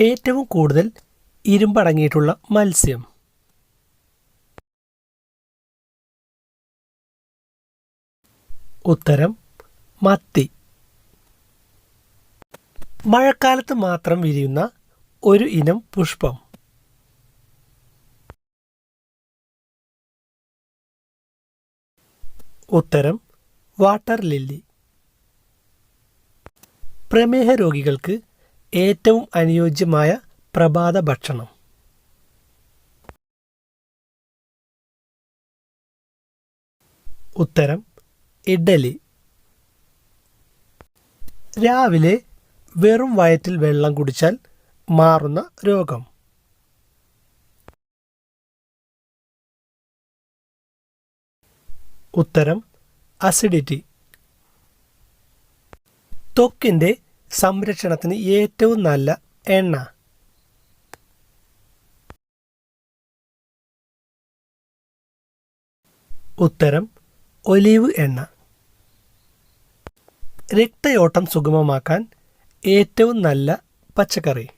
ഏറ്റവും കൂടുതൽ ഇരുമ്പടങ്ങിയിട്ടുള്ള മത്സ്യം. ഉത്തരം മത്തി. മഴക്കാലത്ത് മാത്രം വിരിയുന്ന ഒരു ഇനം പുഷ്പം. ഉത്തരം വാട്ടർ ലില്ലി. പ്രമേഹ രോഗികൾക്ക് ഏറ്റവും അനുയോജ്യമായ പ്രഭാത ഭക്ഷണം. ഉത്തരം ഇഡലി രാവിലെ വെറും വയറ്റിൽ വെള്ളം കുടിച്ചാൽ മാറുന്ന രോഗം. ഉത്തരം അസിഡിറ്റി. ത്വക്കിന്റെ സംരക്ഷണത്തിന് ഏറ്റവും നല്ല എണ്ണ. ഉത്തരം ഒലീവ് എണ്ണ. രക്തയോട്ടം സുഗമമാക്കാൻ ഏറ്റവും നല്ല പച്ചക്കറി.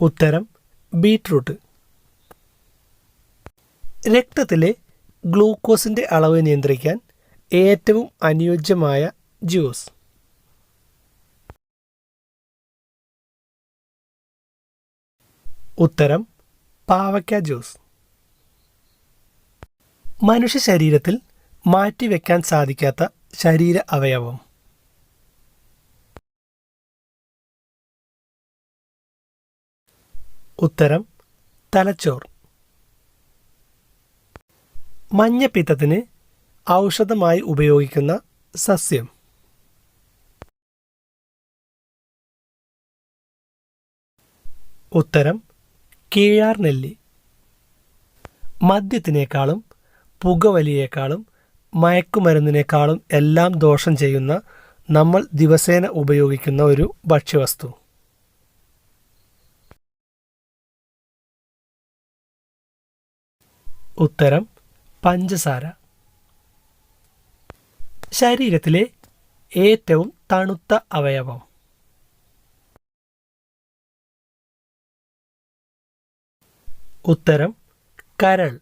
ഉത്തരം ബീട്രൂട്ട് രക്തത്തിലെ ഗ്ലൂക്കോസിന്റെ അളവ് നിയന്ത്രിക്കാൻ ഏറ്റവും അനുയോജ്യമായ ജ്യൂസ്. ഉത്തരം പാവയ്ക്ക ജ്യൂസ്. മനുഷ്യ ശരീരത്തിൽ മാറ്റിവെക്കാൻ സാധിക്കാത്ത ശരീര അവയവം. ഉത്തരം തലച്ചോർ മഞ്ഞപ്പിത്തത്തിന് ഔഷധമായി ഉപയോഗിക്കുന്ന സസ്യം. ഉത്തരം കീഴാർ നെല്ലി. മദ്യത്തിനേക്കാളും പുകവലിയേക്കാളും മയക്കുമരുന്നിനേക്കാളും എല്ലാം ദോഷം ചെയ്യുന്ന നമ്മൾ ദിവസേന ഉപയോഗിക്കുന്ന ഒരു ഭക്ഷ്യവസ്തു. ഉത്തരം പഞ്ചസാര. ശരീരത്തിലെ ഏറ്റവും തണുത്ത അവയവം. ഉത്തരം കരൾ.